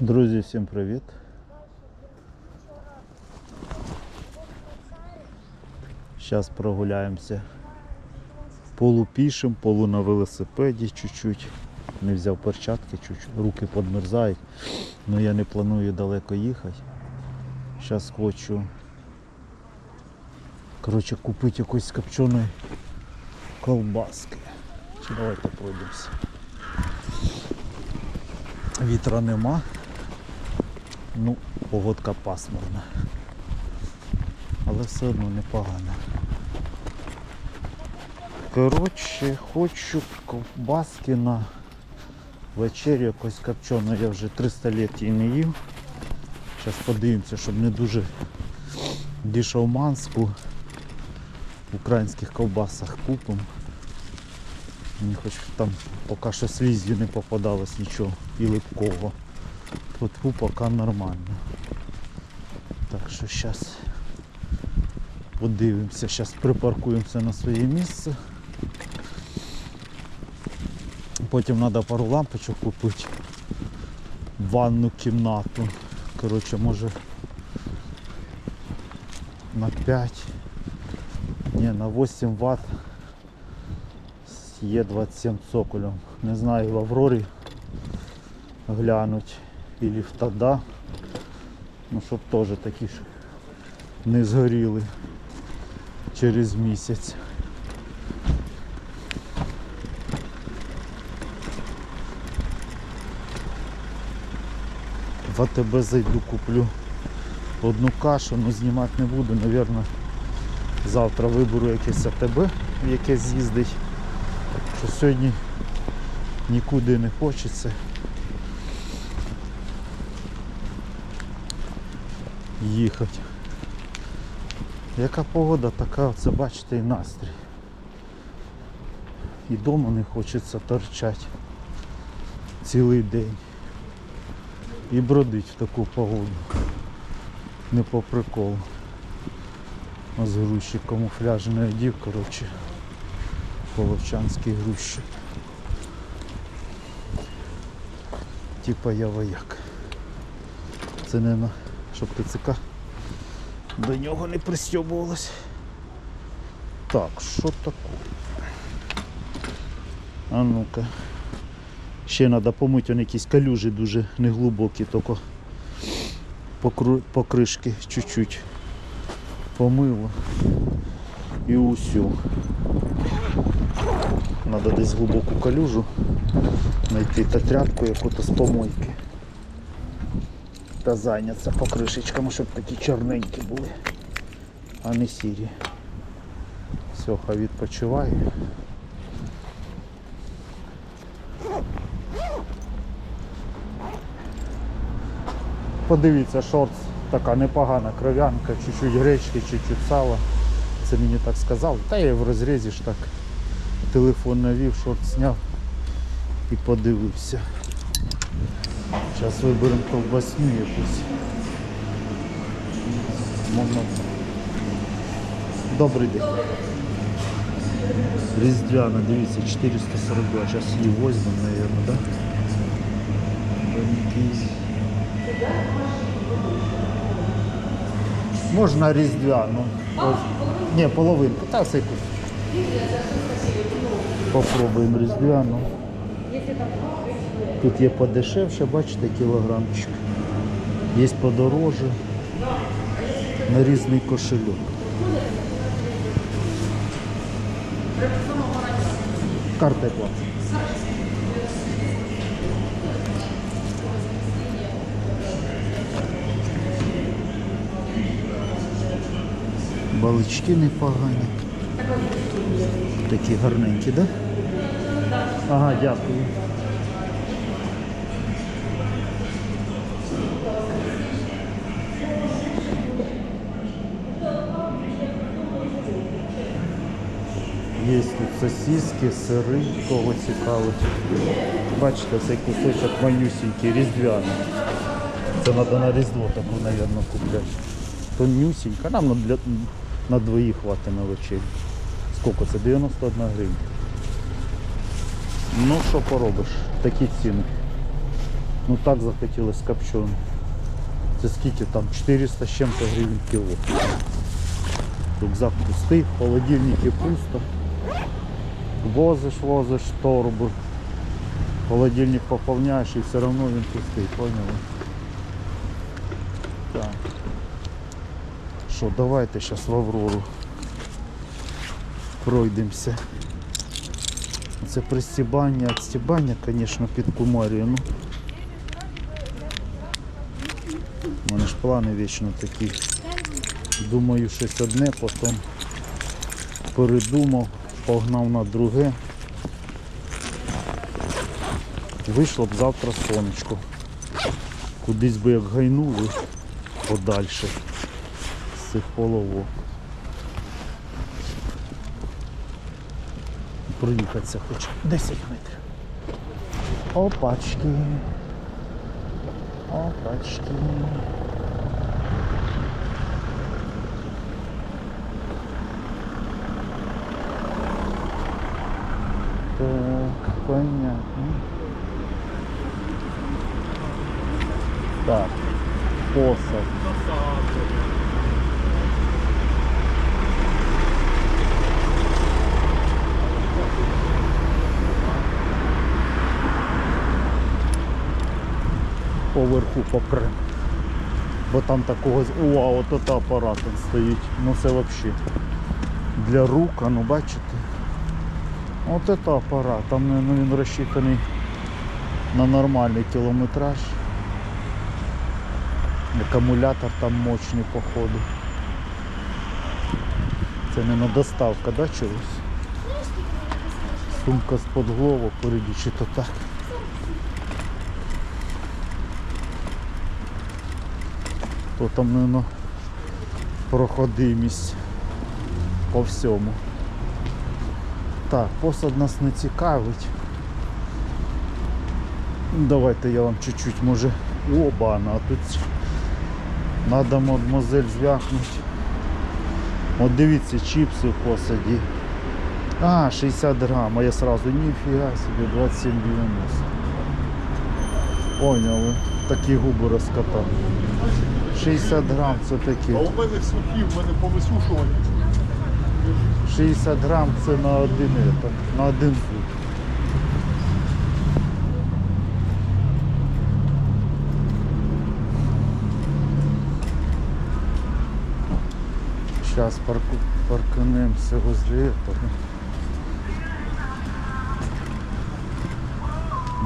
Друзі, всім привіт. Зараз прогуляємося полупішим, полу на велосипеді чуть-чуть. Не взяв перчатки, чуть-чуть, руки підмерзають. але я не планую далеко їхати. Зараз хочу коротше, купити якоїсь копченої колбаски. Чи давайте пройдемося. Вітра нема. Ну, погодка пасмурна. Але все одно непогано. Коротше, хочу ковбаски на вечерю якось копчену. Я вже 300 літ її не їв. Зараз подивимося, щоб не дуже дішовманську в українських ковбасах купимо. Мені хоч там поки що слізі не попадалось нічого і липкого. Тут поки нормально. Так що зараз подивимося, зараз припаркуємося на своє місце. Потім треба пару лампочок купити. Ванну кімнату. Коротше, може на 5, ні, на 8 Вт є 27 цоколем. Не знаю, в Аврорі глянуть или в Тада. Ну щоб теж такі ж не згоріли через місяць. В АТБ зайду, куплю одну кашу, але знімати не буду, Навірно, завтра виберу якесь АТБ, яке з'їздить. Що сьогодні нікуди не хочеться. Їхати. Яка погода, така оце бачите і настрій. І вдома не хочеться торчати цілий день. І бродить в таку погоду. Не по приколу. А з груші камуфляжний одів, коротше. Половчанський грузчик. Типа я вояк. Це не на щоб ТЦК до нього не пристьобувалось. Так, що таке? А ну-ка. Ще треба помити, вони якісь калюжі дуже неглибокі, тільки покришки чуть-чуть помило. І усю. Треба десь глибоку калюжу знайти та тряпку яку-то з помойки. Та зайнятися покришечками, щоб такі чорненькі були, а не сірі. Все, хай відпочиває. Подивіться, шорт така непогана кров'янка, чуть-чуть гречки, чуть-чуть сала. Це мені так сказав. Та я в розрізі ж так телефон навів, шорт зняв і подивився. Зараз виберемо ковбасню якусь. Можна. Добрий день. Різдвяна, дивіться, 442. Зараз її возьмемо, мабуть, да? Якийсь. Можна різдвяну. Ось. Ні, половинку. Та все якусь. Попробуємо різдвяну. Тут є подешевше, бачите, кілограмчик. Є подороже. На різний кошельок. Карта плата. Балички непогані. Такі гарненькі, так? Да? Ага, дякую. Є тут сосиски, сири, кого цікавить. Бачите, цей кусочок манюсенький, різдвяний. Це треба на різдво таку, мабуть, купляти. Тонюсенька, нам на, для, на двоїх хватить на вечері. Скільки це? 91 гривня. Ну що поробиш, такі ціни. Ну так захотілося копчене. Це скільки там? 400 з чим-то гривень кіло. Рюкзак пустий, в холодильнике пусто. Возиш, возиш торбу. Холодильник поповняєш і все одно він пустий, поняли? Так. Що, давайте зараз в Аврору пройдемося. Це пристібання, відстібання, звісно, під кумарію. Ну. У мене ж плани вічно такі. Думаю, щось одне, потім передумав, погнав на друге. Вийшло б завтра сонечко. Кудись би як гайнули подальше з цих половок. Проїхатися хоч 10 метрів. Опачки. Опачки. Так, понятно. Так, посад. Поверху попрем. Бо там такого... О, от апарат стоїть. Ну це взагалі. Для рук, а ну бачите? От це апарат, там ну, він розчитаний на нормальний кілометраж. Акумулятор там мощний походу. Це не на доставка, да, чогось? Сумка з-под голову впереді, чи то так. То там, мабуть, проходимість по всьому. Так, посад нас не цікавить. Давайте я вам чуть-чуть може. Оба, а тут надо мадемуазель зв'якнути. От дивіться, чіпси в посаді. А, 60 грам, а я сразу ніфіга собі 27,90. Поняли. Такі губи розкатав. 60 грам це А у мене сухі, в мене по висушуванню. 60 грам це на один, это, на один фут. Сейчас парку, парканемся возле этого.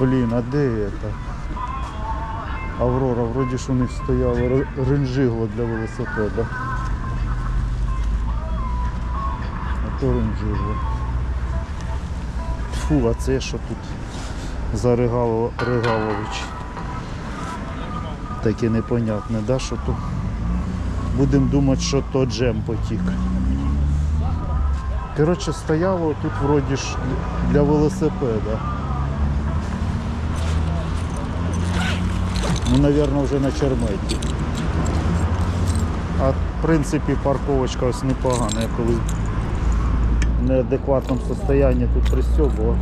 Блін, а де это? Аврора, вроді ж у них стояло р- ренжигло для велосипеда. А. Фу, а це що тут за Регало, Регалович? Таке непонятне, да, що тут? Будемо думати, що то джем потік. Коротше, стояло тут вроді ж для велосипеда. Ну, мабуть, вже на черметі. А в принципі парковочка ось непогана. Я колись неадекватному стані тут пристьобував.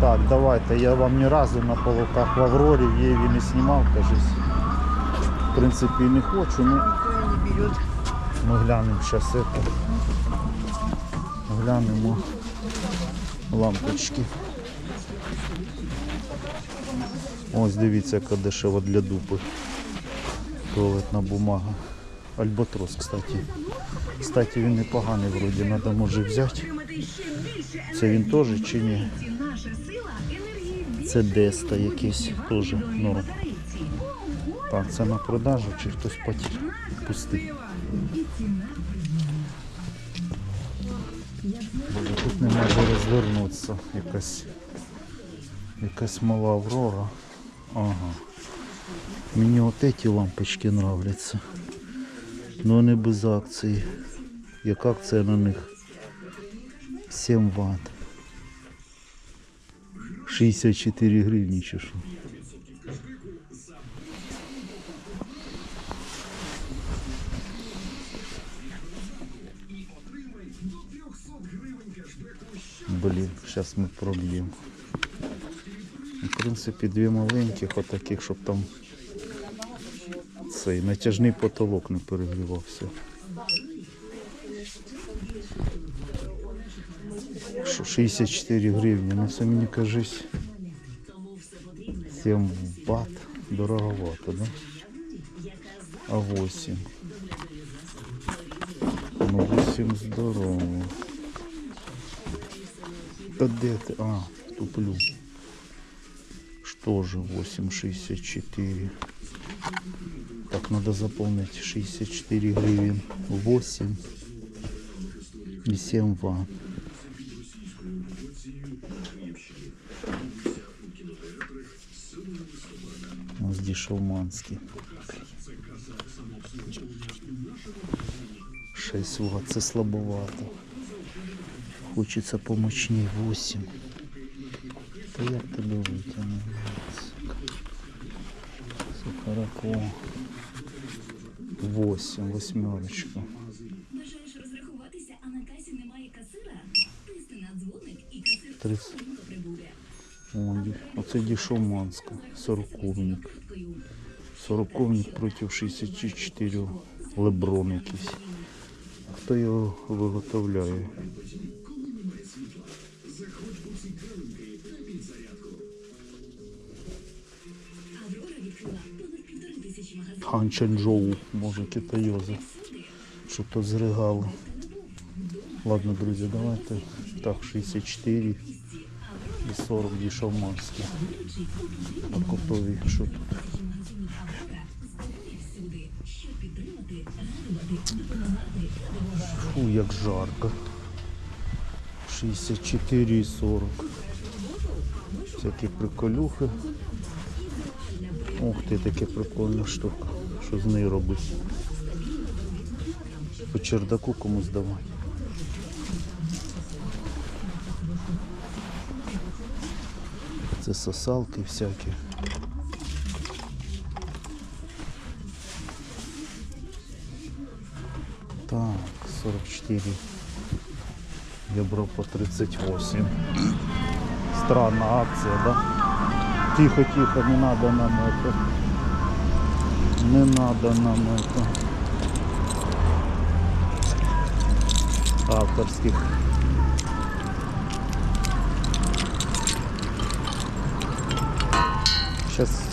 Так, давайте, я вам ні разу на полуках в Аврорі, в Єві не знімав, кажись. В принципі, не хочу, ну ми глянемо зараз це. Глянемо лампочки. Ось дивіться, яка дешева для дупи. Туалетна бумага. Альбатрос, кстати. Кстати, він непоганий вроді, треба може взяти. Це він теж чи ні? Це Деста якийсь теж норм. Так, це на продажу чи хтось потім пустий. Тут нема де розвернутися. Якась, якась мала аврора. Ага. Мені от эти лампочки нравляться. Но вони без акції. Як акція на них 7 Вт. 64 гривні чи що. Блін, зараз ми проб'ємо. В принципі, дві маленьких, отаких, щоб там цей натяжний потолок не перегрівався. Що 64 гривні, ну це мені кажись 7 бат дороговато, да? А 8. Ну 8 здорово. Та де ти? А, туплю. Что же 8,64? Надо заполнить 64 гривен. 8 и 7 ван. У нас дешевманский. 6 ватт, це слабовато. Хочеться помощней 8. Та як тебе витягнути? Сухарако. 8, восьмерочка. Бажаєш розрахуватися, а на касі немає касира? Тисни на дзвоник і касир швидко прибуде. Ой, оце дешевманська. Сороковник. Сороковник проти 64. Леброн якийсь. Хто його виготовляє? Ханчанчжоу, може китайози. Що то зригали. Ладно, друзі, давайте. Так, 64 і 40 дешевманські. А готові, що тут? Фу, як жарко. 64 і 40. Всякі приколюхи. Ух ти, таке прикольна штука. Що з нею робити? По чердаку комусь давати. Це сосалки всякі. Так, 44. Я брав по 38. Странна акція, да? Тихо, тихо, не надо нам это. Не надо нам это. Авторских. Сейчас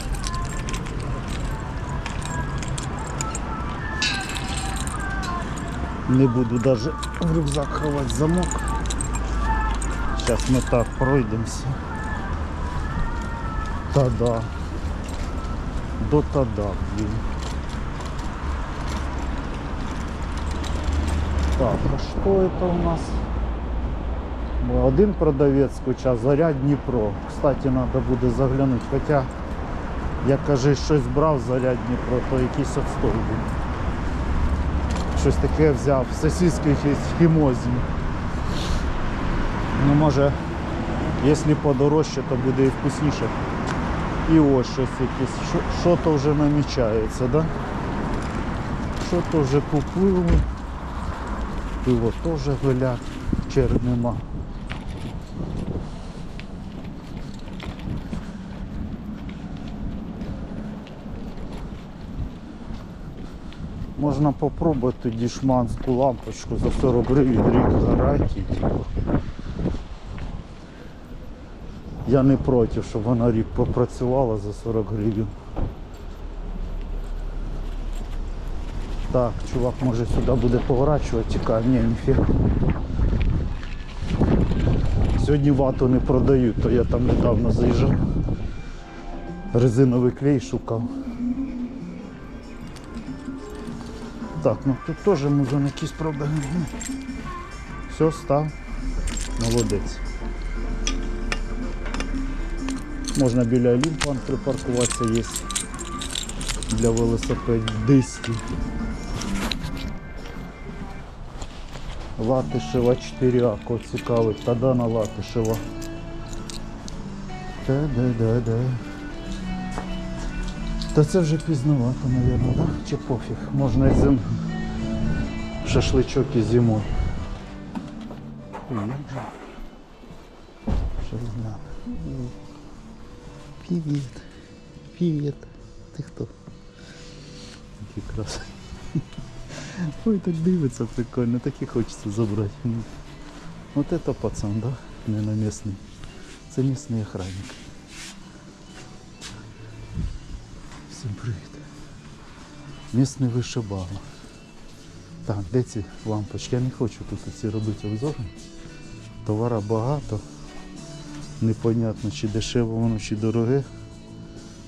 Не буду даже в рюкзак ховать замок. Сейчас мы так пройдемся. До та-да, блин. Так, а что это у нас? Один продавець куча, заряд Дніпро. Кстати, треба буде заглянути. Хоча, я каже, щось брав заряд Дніпро, то якийсь отстой був. Щось таке взяв. Сосиски якісь хімозні. Ну може, якщо подорожче, то буде і вкусніше. І ось щось якесь. Що- то вже намічається, да? Що то вже купили. Пиво теж гулять, черг нема. Можна попробувати дішманську лампочку за 40 гривень рік гарантії. Я не проти, щоб вона рік попрацювала за 40 гривень. Так, чувак може сюди буде поворачувати, тікає, ні, ніфіга. Сьогодні вату не продають, то я там недавно заїжджав. Резиновий клей шукав. Так, ну тут теж музон якийсь правда. не- Все, став. Молодець. Можна біля Олімпа припаркуватися, є для велосипедистів. Латишева 4А, кого цікавить, Тадана Латишева. Та-да-да-да. Та це вже пізновато, мабуть, да? Чи пофіг? Можна і зим... шашличок і зимою. Що знати. Привіт. Привіт. Ти хто? Який красивий. Ой, так дивиться прикольно, так і хочеться забрати. Вот это пацан, да? Наверное, местный. Це місний охранник. Всім привіт. Місний вишибало. Так, де ці лампочки? Я не хочу тут ці робити обзори. Товара багато. Непонятно, чи дешево воно, чи дороге.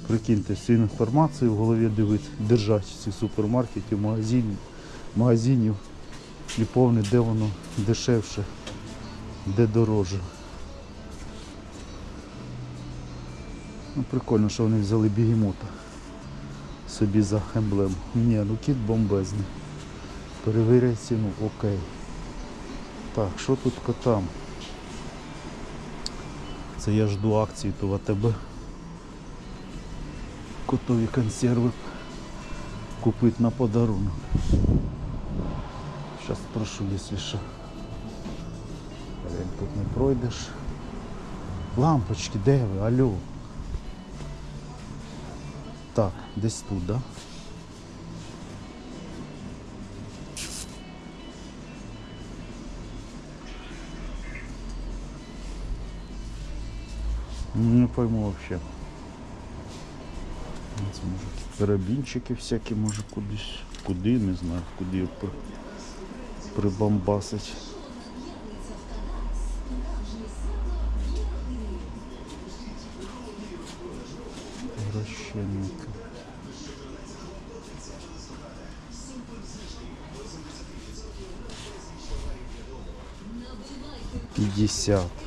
Прикиньте, всю інформацію в голові дивить, держать супермаркетів, магазинів, магазинів і повне, де воно дешевше, де дороже. Ну, прикольно, що вони взяли бігемота собі за емблему. Ні, ну кіт бомбезний. Перевіряй ціну, окей. Так, що тут котам? Це я жду акції то в. Котові консерви купити на подарунок. Зараз спрошу, якщо що. Тут не пройдеш. Лампочки, де ви? Алло. Так, десь тут, да? Не пойму вообще. Це може всякі може кудись. Куди, не знаю, куди прибамбасить. Розчинники. Пятьдесят.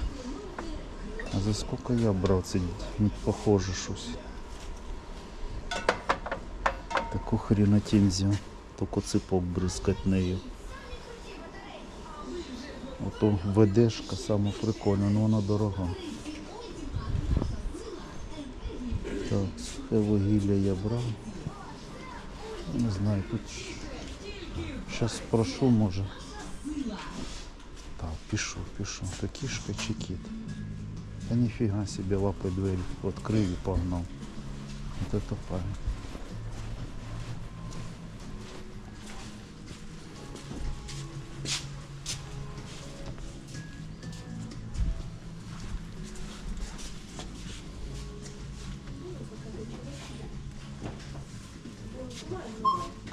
А за сколько я брав? Це не похоже щось. Таку хренотень взяв. Тільки ципок бризкать нею. Ото ведешка саме прикольна, але вона дорога. Так, сухе вугілля я брав. Не знаю, тут зараз спрошу може. Так, пишу, пишу. То кішка чи кіт. Та ніфіга себе лапи двері. Відкрив і погнав. Вот это правильно.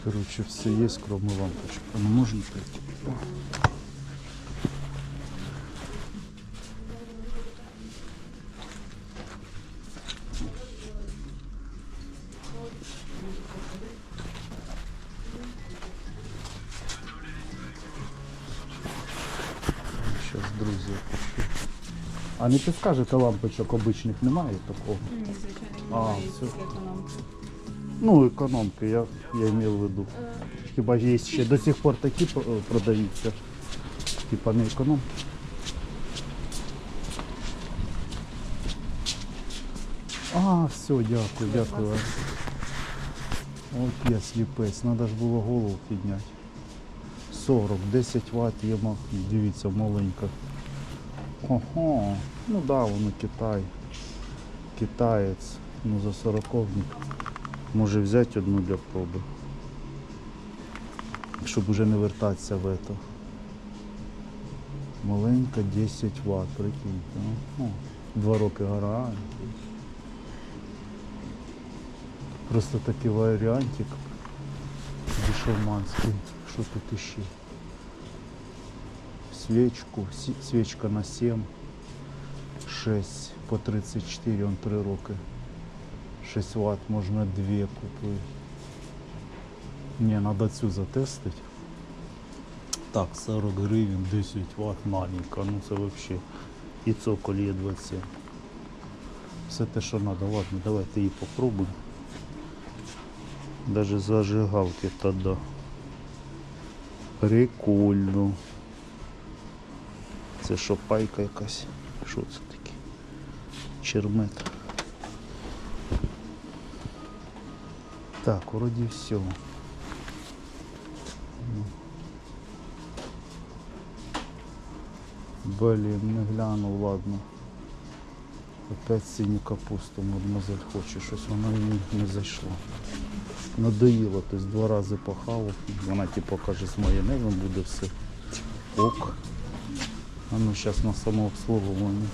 Короче, все есть, кроме лампочек. Можно пройти? А не підскажете лампочок обичних немає такого? Ні, звичайно, А, все. тільки економки. Ну, економки, я, я мав в виду. Хіба є ще до сих пор такі про- продаються? Типа не економ. А, все, дякую, дякую. От я сліпець, треба ж було голову підняти. 40, 10 Вт є, ма- дивіться, маленька. Ого, ну да, воно Китай. Китаєць. Ну за 40 Може взяти одну для проби. Щоб уже не вертатися в это. Маленька 10 Вт, прикиньте. Ну, два роки гарантії. Просто такий варіантик дешевманський. Що тут іще? Свечку, свечка на 7, 6 по 34, он 3 роки. 6 Вт можна 2 купити. Ні, треба цю затестити. Так, 40 гривень, 10 Вт маленька, ну це взагалі. І цоколь є 27. Все те, що треба. Ладно, давайте її попробуємо. Даже зажигалки тоді. Прикольно. Це що, пайка якась? Що це таке? Чермет. Так, вроді все. Блін, не глянув, ладно. Опять синю капусту мадемуазель хоче, щось вона їй не зайшло. Надоїло, тобто два рази похавав. Вона типу каже, з майонезом буде все. Ок. А ну зараз на самообслуговування.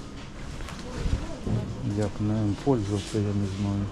Як ним пользуватися, я не знаю.